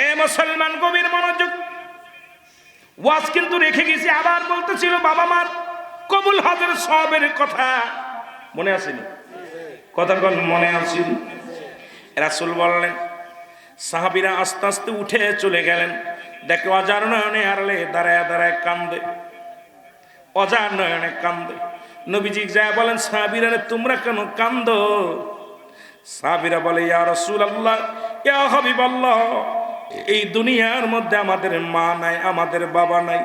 মুসলমান গভীর মনোযোগ। ওয়াজ কিন্তু রেখে গেছি, আবার বলতেছিল, বাবা মার কবুল হজের সবের কথা। মনে আসেনি? কথা মনে আসেনি। রাসুল বললেন, সাহাবিরা আস্তে আস্তে উঠে চলে গেলেন। দেখে অজার নয়নে হারলে দাঁড়ায় দাঁড়ায় কান্দে। অজার নয়নে কান্দে। নবীজি যা বলেন, সাহাবিরা তোমরা কেন কান্দ? সাহাবিরা বলে, ইয়া রসুল আল্লাহ ইয়া হাবিব আল্লাহ এই দুনিয়ার মধ্যে আমাদের মা নাই, আমাদের বাবা নাই।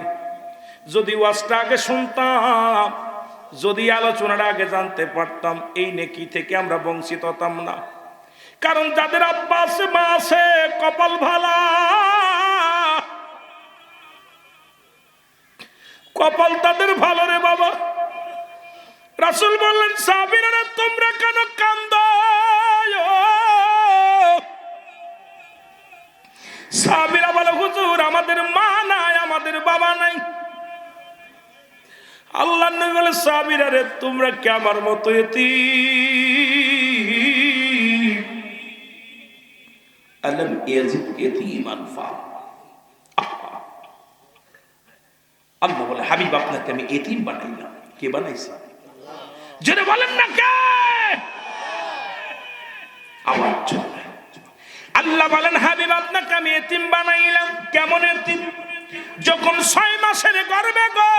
যদি ওয়াজটা আগে শুনতাম, যদি আলোচনাটা আগে জানতে পারতাম, এই নেকি থেকে আমরা বঞ্চিত হতাম না। কারণ যাদের আব্বা আছে, মা আছে, কপাল ভালা। কপাল তাদের ভালো রে বাবা। রাসুল বললেন সাবিরা তোমরা কেন কান্দ? সাবিরা বলে, হুজুর, আমাদের মা নাই, আমাদের বাবা নাই। আল্লাহ নবী বলে সাবিরা রে, তোমরা কি আমার মতো এতি আলম ইয়াজিদ ইতিমান ফা আল্লাহ বলে, হাবিব, আপনাকে আমি এতিম বানাইলাম কে বানাইছে? যেটা বলেন না কে? আমার জন্য। আল্লাহ বলেন, হাবিব, আপনাকে আমি এতিম বানাইলাম। কেমন এতিম? যখন ছয় মাসের গর্বে গো,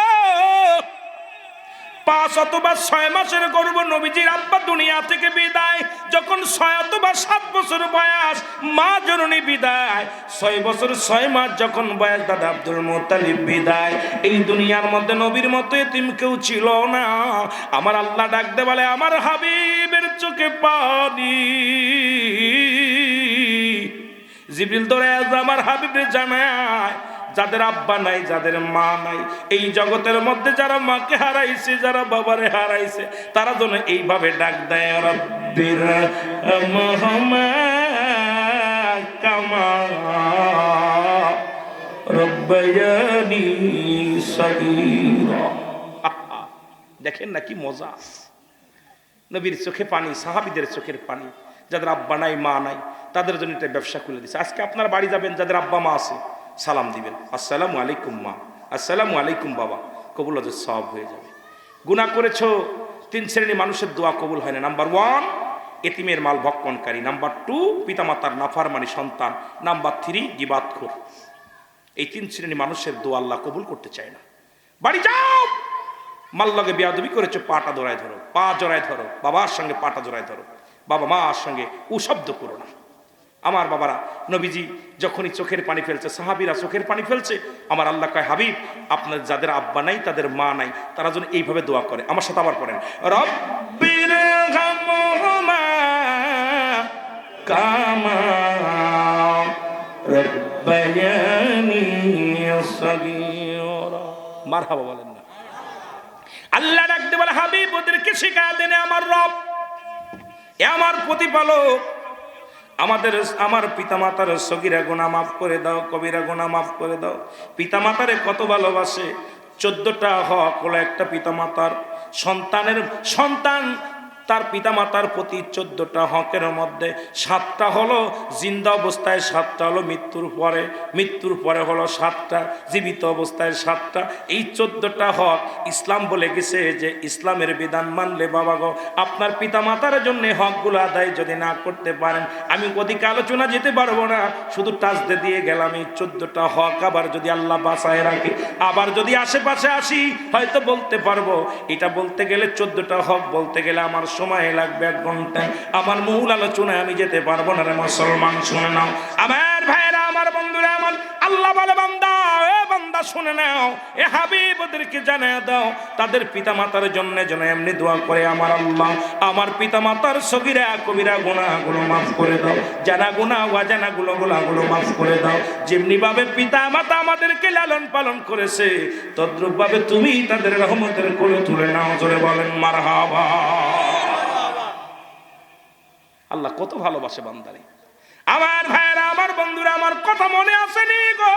পাঁচ অথবা ছয় মাসের গর্ব নবীজির আব্বা দুনিয়া থেকে বিদায়। যখন ছয় অথবা সাত বছর বয়স, মা জননী বিদায়। ছয় বছর, ছয় মাস যখন বয়স, দাদা আব্দুল মোতালিব বিদায়। এই দুনিয়ার মধ্যে নবীর মতো এতিম কেউ ছিল না। আমার আল্লাহ ডাকতে বলে, আমার হাবিবের চোখে পানি। জিবিল ধরে আমার হাবিবের জানায় যাদের আব্বা নাই, যাদের মা নাই, এই জগতের মধ্যে যারা মাকে হারাইছে, যারা বাবারে হারাইছে, তারা যেন এইভাবে ডাক দেয়, রব্বির কামা দেখেন না কি মজা। নবীর চোখে পানি, সাহাবিদের চোখের পানি। যাদের আব্বা নাই, মা নাই, তাদের জন্য এটা ব্যবসা খুলে দিছে। আজকে আপনার বাড়ি যাবেন, যাদের আব্বা, মা আছে, সালাম দিবেন। আসসালামু আলাইকুম, মা। আসসালামু আলাইকুম, বাবা। কবুল হজর সব হয়ে যাবে। গুণা করেছ, তিন শ্রেণি মানুষের দোয়া কবুল হয় না। নাম্বার ওয়ান এতিমের মাল ভক্ষণকারী। নাম্বার টু পিতামাতার নাফারমানি সন্তান। নাম্বার থ্রি গিবাতখোর এই তিন শ্রেণি মানুষের দোয়া আল্লাহ কবুল করতে চায় না। বাড়ি যাও! মাল্লগে বিয়াদবি করেছ, পাটা জড়ায় ধরো। পা জড়ায় ধরো। বাবার সঙ্গে পাটা জড়ায় ধরো। বাবা মার সঙ্গে উশব্দ করো না। আমার বাবারা, নবীজি যখনই চোখের পানি ফেলছে, সাহাবিরা চোখের পানি ফেলছে, আমার আল্লাহ কয়, হাবিব, আপনার যাদের আব্বা নাই, তাদের মা নাই, তারা যেন এইভাবে দোয়া করে। আমার সাথে আবার পড়েন। রব্বির কামা মারহাবা বলেন না। আল্লাহ ডাকতে বলে, হাবিব, ওদেরকে শেখা দেনে আমার রব। আমার প্রতিপালক। আমাদের, আমার পিতামাতার সগিরা গোনা মাফ করে দাও, কবিরা গোনা মাফ করে দাও। পিতামাতারে কত ভালোবাসে? চোদ্দটা হক হলো একটা পিতামাতার সন্তানের, সন্তান তার পিতামাতার প্রতি চোদ্দটা হকের মধ্যে সাতটা হলো জিন্দা অবস্থায় সাতটা হলো মৃত্যুর পরে মৃত্যুর পরে হলো সাতটা, জীবিত অবস্থায় সাতটা। এই চোদ্দটা হক ইসলাম বলে গেছে যে ইসলামের বিধান মানলে বাবা গো, আপনার পিতামাতার জন্য হকগুলো আদায় যদি না করতে পারেন, আমি ওদিকে আলোচনা যেতে পারব না। শুধু টাচতে দিয়ে গেলাম এই চোদ্দটা হক। আবার যদি আল্লাহ বাসায় রাখে, আবার যদি আশেপাশে আসি, হয়তো বলতে পারব। এটা বলতে গেলে চোদ্দটা হক, বলতে গেলে আমার সময় লাগবে এক ঘন্টায়। আমার মূল আলোচনায় আমি যেতে পারব না রে মুসলমান, শুনে নাও। আমার ভাইয়েরা, আমার বন্ধুরা, আমার আল্লাহ বলে, বান্দা, এ বান্দা, শুনে নাও। এ হাবিব ওদেরকে জানিয়ে দাও। তাদের পিতা মাতার জন্য যেন এমনি দোয়া করে আমার আল্লাহ। আমার পিতা মাতার সগিরা, কবিরা গুণাগুলো মাফ করে দাও। জানা গুণা ওয়াজানা গুলো গুলো মাফ করে দাও। যেমনি ভাবে পিতা মাতা আমাদেরকে লালন পালন করেছে তদ্রুপ ভাবে তুমি তাদের রহমতের কোলে তুলে নাও। জোরে বলেন, মারহাবা। আল্লাহ কত ভালোবাসে বান্দারে। আমার ভাইয়েরা, আমার বন্ধুরা, আমার কথা মনে আসেনি গো।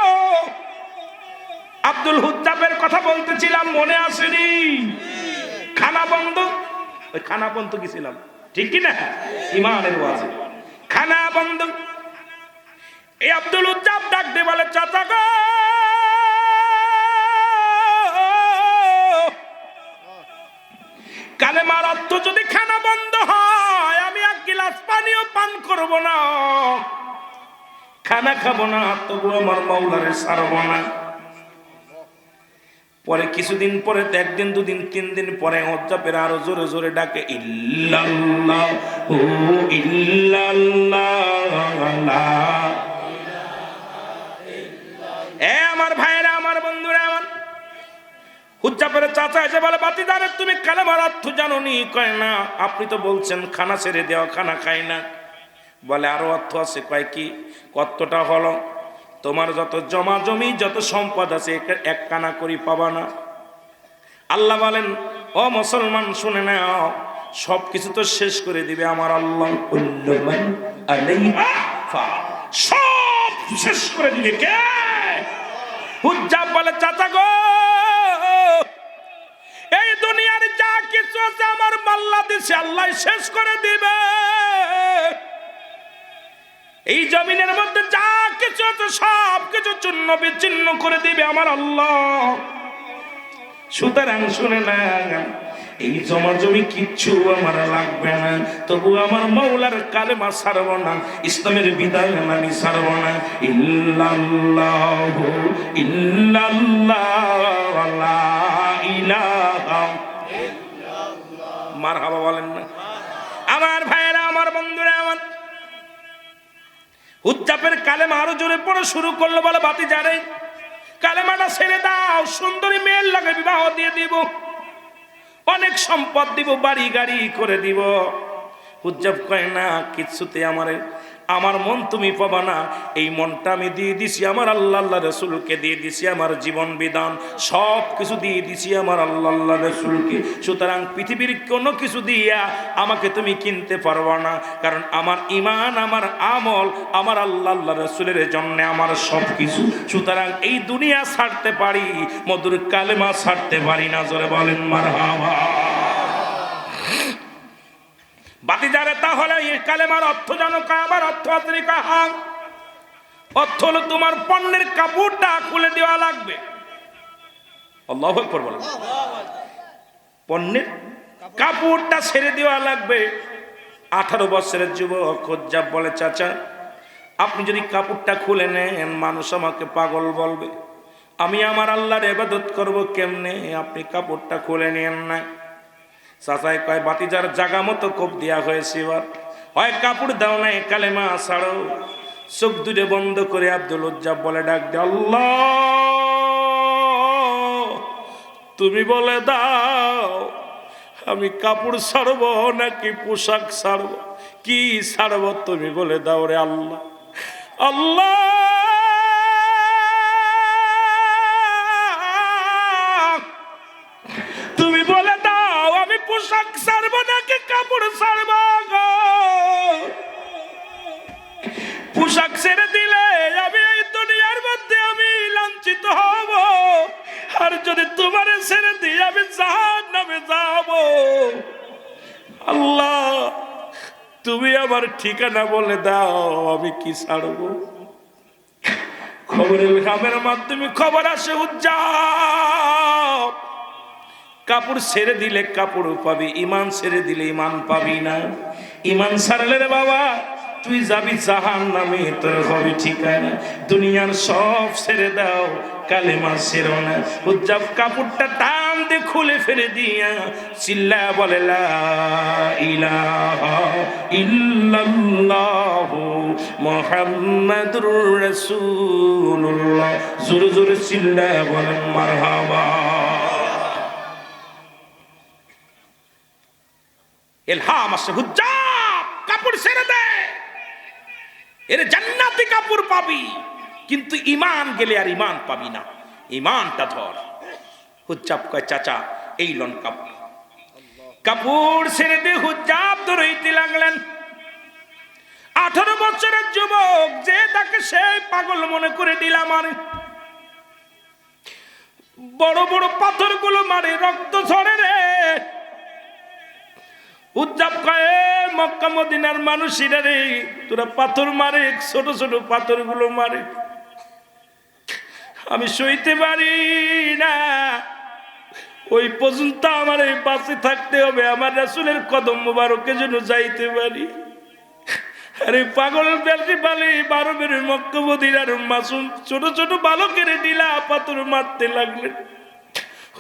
আব্দুল হুজ্জাবের কথা বলতেছিলাম, মনে আসেনি। খানা বন্ধ, ওই খানা বন্ধ গেছিলাম। ঠিক কি না ইমানের ওয়াজে। খানা বন্ধ। এই আব্দুল উজ্জাব ডাক দিয়ে বলে, চাচা গো! কালেমার অর্থ যদি খানা বন্ধ হয় এক গিলাস পানিও পান করব না। খানা খাব না তবু আমার মাওলারে সারব না। পরে কিছুদিন পরে তো একদিন, দুদিন, তিন দিন পরে হজ্জাপের আরও জোরে জোরে ডাকে, ইল্লাল্লাহ ও ইল্লাল্লাহ হুজ্জাপের চাচা এসে বলে বাতিদারে তুমি কালেমার অর্থ জানো নি কয় না আপনি তো বলছেন খানা ছেড়ে দেওয়া খানা খাই না। বলে আরও অর্থ আছে। কয় কি? কতটা হলো? তোমার যত জমা জমি যত সম্পদ আছে এক- কানা করি পাবা না? আল্লাহ বলেন ও মুসলমান শুনে নাও সব কিছু তো শেষ করে দিবে আমার আল্লাহ। সব শেষ করে দিবে কে? হুজ্জাব বলে চাচা গো! দুনিয়ার যা কিছু আছে আমার মাল্লা দিছে আল্লাহ শেষ করে দিবে। এই জমিনের মধ্যে যা কিছু আছে সব কিছু চূর্ণ বিচ্ছিন্ন করে দিবে আমার আল্লাহ। সুতরাং শুনে না এই জমা জমি কিচ্ছু আমার লাগবে না। তবু আমার মৌলার কালেমা সারব না, ইসলামের বিধান আমি সারব না। ইল্লাল্লাহু, ইল্লাল্লাহ ইলাহা মারহাবা বলেন না। আমার ভাইয়েরা, আমার বন্ধুরা, আমার উজ্জাপের কালেমা আরও জোরে পড়ে শুরু করল বলে বাতি জানে কালেমাটা ছেড়ে দাও, সুন্দরী মেয়ের লাগে বিবাহ দিয়ে দিব। অনেক সম্পদ দিব, বাড়ি গাড়ি করে দিব। উজ্জাব কয় না, কিছুতে আমার আমার মন তুমি পাবা না। এই মনটা আমি দিয়ে দিছি আমার আল্লাহ আল্লাহ রসুলকে, দিয়ে দিছি আমার জীবন বিধান। সব কিছু দিয়ে দিছি আমার আল্লাহ আল্লাহ রসুলকে। সুতরাং পৃথিবীর কোনো কিছু দিয়া আমাকে তুমি কিনতে পারবা না। কারণ আমার ইমান, আমার আমল, আমার আল্লাহ আল্লাহ রসুলের জন্য আমার সব কিছু সুতরাং এই দুনিয়া ছাড়তে পারি, মধুর কালেমা ছাড়তে পারি না। জোরে বলেন মার বাতি যারে তাহলে কালেমার অর্থ জানো কাবার অর্থ আছে কাহা? অর্থ হলো তোমার পণ্যের কাপড়টা খুলে দেওয়া লাগবে। আল্লাহ আকবার বলেন। পণ্যের কাপড়টা ছেড়ে দেওয়া লাগবে। আঠারো বছরের যুবক খোঁজাব বলে, চাচা, আপনি যদি কাপড়টা খুলে নেন, মানুষ আমাকে পাগল বলবে। আমি আমার আল্লাহর এবাদত করব কেমনে? আপনি কাপড়টা খুলে নেন না চাচাই কয় বাতি বাতিজার জাগা মতো কোপ দেওয়া হয়েছে এবার। হয় কাপড় দাও নাই, কালেমা ছাড়ো। চোখ দুটো বন্ধ করে আব্দুল উজ্জাব বলে ডাক দে আল্লাহ, তুমি বলে দাও, আমি কাপড় ছাড়ব নাকি পোশাক ছাড়ব? কি ছাড়ব তুমি বলে দাও রে আল্লাহ? আল্লাহ! তুমি আমার ঠিকানা বলে দাও, আমি কি ছাড়বো? খবরের গ্রামের মাধ্যমে খবর আসে উজ্জাব কাপড় ছেড়ে দিলে কাপড় পাবি, ইমান ছেড়ে দিলে ইমান পাবি না। ইমান ছাড়লে রে বাবা, তুই যাবি জাহান নামে তোর হবে ঠিকানা। দুনিয়ার সব ছেড়ে দাও, কালেমা ছেড়ো না। উজ্জাব কাপড়টা টান দিয়ে খুলে ফেলে দিয়া চিল্লা বলে, লা ইলাহা ইল্লাল্লাহু মুহাম্মাদুর রাসূলুল্লাহ। জোরে জোরে চিল্লা বলেন, মারহাবা। এলহাম আসে, হুজ্জাব, কাপড় ছেড়ে দে। এর জান্নাতি কাপড় পাবি, কিন্তু ইমান গেলে আর ইমান পাবি না। ইমানটা ধর। হুজ্জাব কয়, চাচা, এই লন কাপড়। কাপড় ছেড়ে দিয়ে হুজ্জাব ধরইতে লাগলেন। আঠারো বছরের যুবক যে তাকে সেই পাগল মনে করে দিলাম আর বড় বড় পাথরগুলো মারে, রক্ত ঝরে রে। উজ্জাব কয়ে, মক্কা মদিনার মানুষেরা রে, তোরা পাথর মারে, ছোট ছোট পাথরগুলো মারে। আমি সইতে পারি না। ওই পর্যন্ত আমার এই পাশে থাকতে হবে, আমার রাসুলের কদম মুবারকে যেন যাইতে পারি। আরে পাগল বেশি পালে বারো বের মক্কবদির আর মাসুম, ছোট ছোট বালকের ডিলা পাথর মারতে লাগলেন।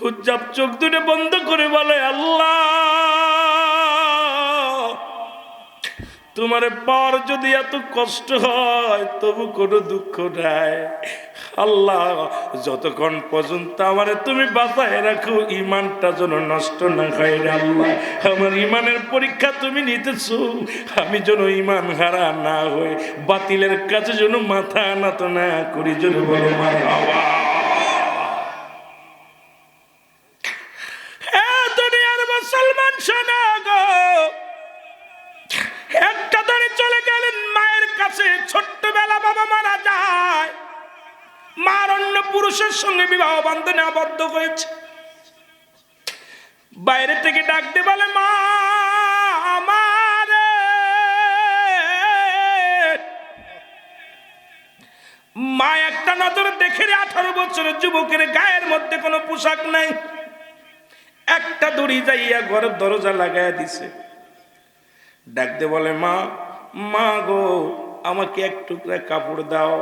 হুজ্জাব চোখ দুটো বন্ধ করে বলে, আল্লাহ! তোমার পর যদি এত কষ্ট হয়, তবু কোনো দুঃখ নাই। আল্লাহ, যতক্ষণ পর্যন্ত আমার তুমি বাঁচায় রাখো, ইমানটা যেন নষ্ট না হয় আল্লাহ। আমার ইমানের পরীক্ষা তুমি নিতেছ, আমি যেন ইমান হারা না হয়ে বাতিলের কাছে যেন মাথা আনাত না করি, যেন বলো মার। বন্ধনে আবদ্ধ হয়েছে বাইরে থেকে ডাকতে বলে, মা আমারে মা, একটা নজর দেখে রে, আঠারো বছরের যুবকের গায়ের মধ্যে কোনো পোশাক নাই। একটা দড়ি যাইয়া ঘরের দরজা লাগাইয়া দিছে। ডাকতে বলে, মা মা গো, আমাকে এক টুকরা কাপড় দাও।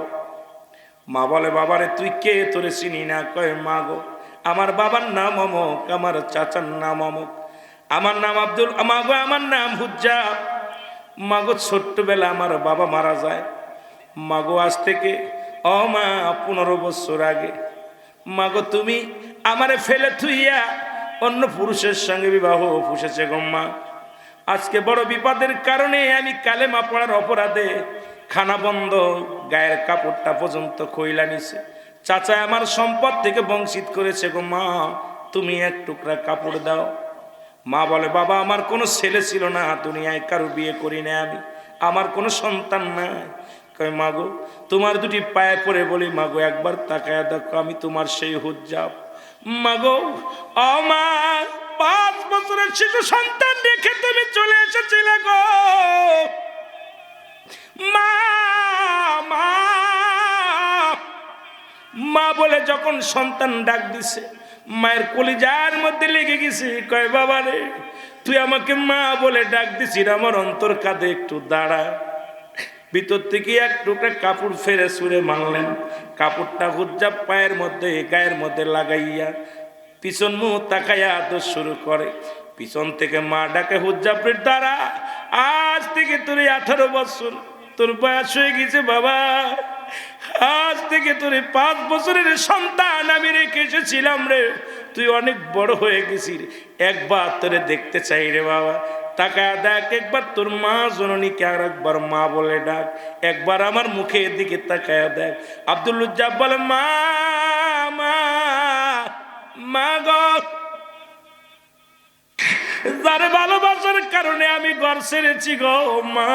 মা বলে, বাবারে, তুই কে? তোরে চিনি না। কয়, মা গো, আমার বাবার নাম অমক, আমার চাচার নাম অমক। আমার নাম আব্দুল, মা গো, আমার নাম হুজ্জা। মা গো, ছোট্টবেলা আমার বাবা মারা যায়। মা গো, আজ থেকে, ও মা, পনেরো বছর আগে। মা গো, তুমি আমারে ফেলে থুইয়া অন্য পুরুষের সঙ্গে বিবাহ পুষেছে গো মা। আজকে বড় বিপদের কারণে আমি কালেমা পড়ার অপরাধে খানা বন্ধ, গায়ের কাপড়টা পর্যন্ত খইলা নিছে। চাচা আমার সম্পদ থেকে বঞ্চিত করেছে গো মা, তুমি এক টুকরা কাপড় দাও। মা বলে, বাবা, আমার কোনো ছেলে ছিল না, দুনিয়ায় কারও বিয়ে করি না আমি, আমার কোনো সন্তান নাই। কয় মাগো তোমার দুটি পায়ে পড়ে বলি মাগো একবার তাকায় দেখো, আমি তোমার সেই হুজ্জাব। মাগো আমার পাঁচ বছরের শিশু সন্তান রেখে তুমি চলে এসেছিলে গো। মা বলে যখন সন্তান ডাক দিছে, মায়ের কলিজার মধ্যে লেগে গেছে, কয় বাবা রে, তুই আমাকে মা বলে ডাক দিছিস, আমার অন্তর কাঁধে একটু দাঁড়া। ভিতর থেকে এক টুকরা কাপড় ফেরে সুরে মানলেন কাপড়টা হুজ্জা পায়ের মধ্যে, গায়ের মধ্যে লাগাইয়া পিছন মুখ তাকাইয়া আদর শুরু করে। পিছন থেকে মা ডাকে হুজ্জাপের দ্বারা আজ থেকে তোর আঠারো বছর, তোর বয়স হয়ে গেছে বাবা। আজ থেকে তোর পাঁচ বছরের সন্তান আমি রেখে এসেছিলাম রে। তুই অনেক বড় হয়ে গেছিস একবার তোরে দেখতে চাই রে বাবা। তাকা দেখ, একবার তোর মা জননীকে আর একবার মা বলে ডাক। একবার আমার মুখের দিকে তাকায় দেখ। আব্দুল্লুজ্জাব বলে, মা মা মা গো। যার ভালোবাসার কারণে আমি ঘর ছেড়েছি গো, মা।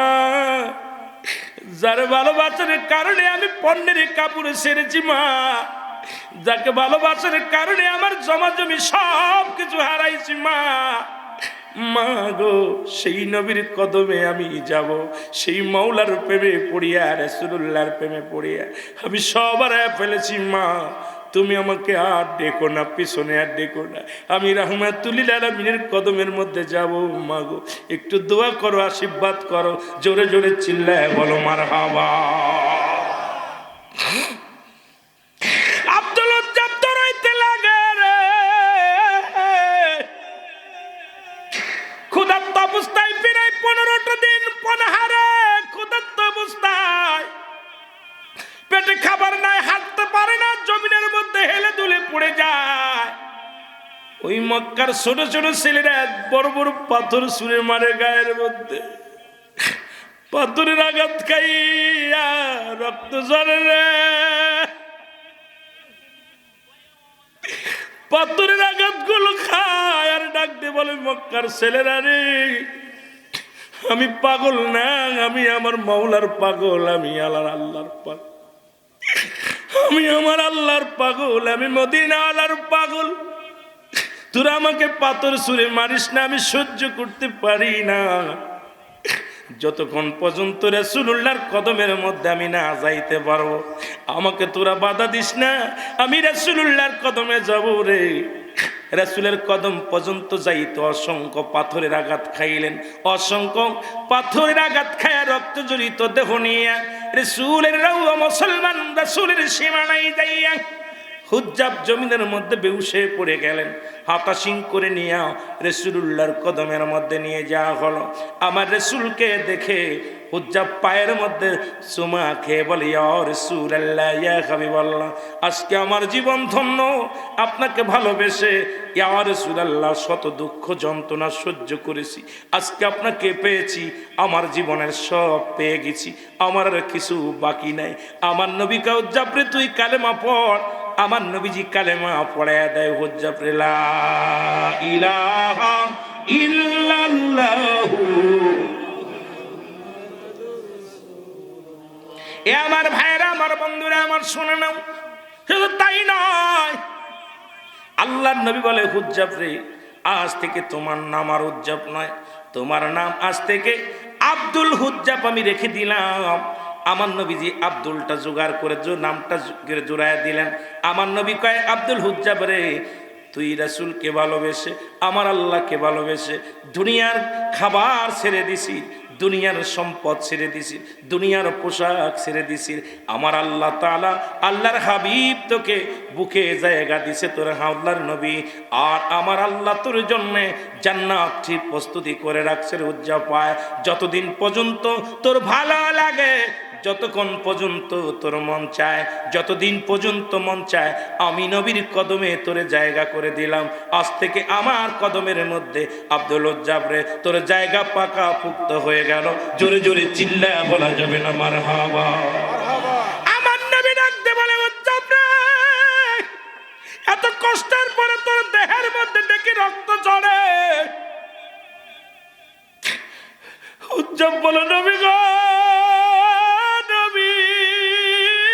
যার ভালোবাসার কারণে আমি পণ্যের কাপড়ে সেরেছি, মা। যাকে ভালোবাসার কারণে আমার জমা জমি সব কিছু হারাইছি, মা। মা গো, সেই নবীর কদমে আমি যাব, সেই মাওলার প্রেমে পড়িয়া রসুল্লাহর প্রেমে পড়িয়া। আমি সবার ফেলেছি, মা। তুমি আমাকে আর ডেকো না, পিছনে আর ডেকো না। আমি রাহমাতুলিল আলমিনের কদমের মধ্যে যাব মাগো একটু দোয়া করো, আশীর্বাদ করো। জোরে জোরে চিল্লায় বলো মার হাওয়া ছোট ছোট ছেলেরা বড় বড় পাথর সুরে মারে গায়ের মধ্যে। পাথরের আঘাত খাইয়া রক্ত ঝরে পাথরের আঘাতগুলো খায় আর ডাকতে বলে, মক্কার ছেলেরা রে, আমি পাগল না, আমি আমার মাওলার পাগল, আমি আল্লাহর আল্লাহর পাগল। আমি আমার আল্লাহর পাগল, আমি মদিনা আল্লাহর পাগল। তোরা আমাকে পাথর সুরে মারিস না, আমি সহ্য করতে পারি না। যতক্ষণ পর্যন্ত রাসূলুল্লাহর কদমের মধ্যে আমি না যাইতে পারব, আমাকে তোরা বাধা দিস না, আমি রাসূলুল্লাহর কদমে যাব রে। রাসূলের কদম পর্যন্ত যাইতে অসংখ্য পাথরের আঘাত খাইলেন, অসংখ্য পাথরের আঘাত খায়া রক্ত জড়িত দেহ নিয়ে রাসূলের রাউয়া মুসলমান রাসূলের সীমানায় যাইয়া হুজ্জাব জমিনের মধ্যে বেউসে পড়ে গেলেন। হাতাশিং করে নিয়ে রসুল্লাহর কদমের মধ্যে নিয়ে যাওয়া হলো। আমার রেসুলকে দেখে হুজ্জাব পায়ের মধ্যে সুমা খেয়ে বলে রসুল আল্লাহ ইয়া খাবি বললাম আজকে আমার জীবন ধন্য, আপনাকে ভালোবেসে ইয়া রসুল আল্লাহ শত দুঃখ যন্ত্রণা সহ্য করেছি। আজকে আপনাকে পেয়েছি, আমার জীবনের সব পেয়ে গেছি, আমার কিছু বাকি নাই। আমার নবিকা উজ্জাবরে তুই কালেমা পড়। আমার নবীজি কালেমা পড়ায় দেয় হজ্জা প্রেলা ইল্লাল্লাহু। এ আমার ভাইরা আমার বন্ধুরা, আমার শুনে নাও। শুধু তাই নয়, আল্লাহর নবী বলে হুজ্জাব রে, আজ থেকে তোমার নাম আর উজ্জাব নয়। তোমার নাম আজ থেকে আব্দুল হুজ্জাব আমি রেখে দিলাম। আমার নবীজি আব্দুলটা জোগাড় করে নামটা জোড়ায় দিলেন। আমার নবী কয়, আব্দুল হুজ্জাব রে, তুই রাসুলকে ভালোবেসে, আমার আল্লাহকে ভালোবেসে দুনিয়ার খাবার ছেড়ে দিছি দুনিয়ার সম্পদ ছেড়ে দিছি দুনিয়ার পোশাক ছেড়ে দিছি আমার আল্লাহ তাআলা আল্লাহর হাবিব তোকে বুকে জায়গা দিছে তোর আল্লাহর নবী। আর আমার আল্লাহ তোর জন্যে জান্নাত ঠিক প্রস্তুতি করে রাখছে উজ্জা পায় যতদিন পর্যন্ত তোর ভালো লাগে যতক্ষণ পর্যন্ত তোর মন চায় যতদিন পর্যন্ত মন চায় আমি নবীর কদমে তোরে জায়গা করে দিলাম। আজ থেকে আমার কদমের মধ্যে আব্দুল উজ্জাবরে তোর জায়গা পাকা পুক্ত হয়ে গেল। জোরে জোরে চিল্লা বলা যাবে না মার হাবা আমার নবী ডাকতে বলে এত কষ্টের পরে তোর দেহের মধ্যে দেখি রক্ত ঝরে? উজ্জাব বলে নবী গো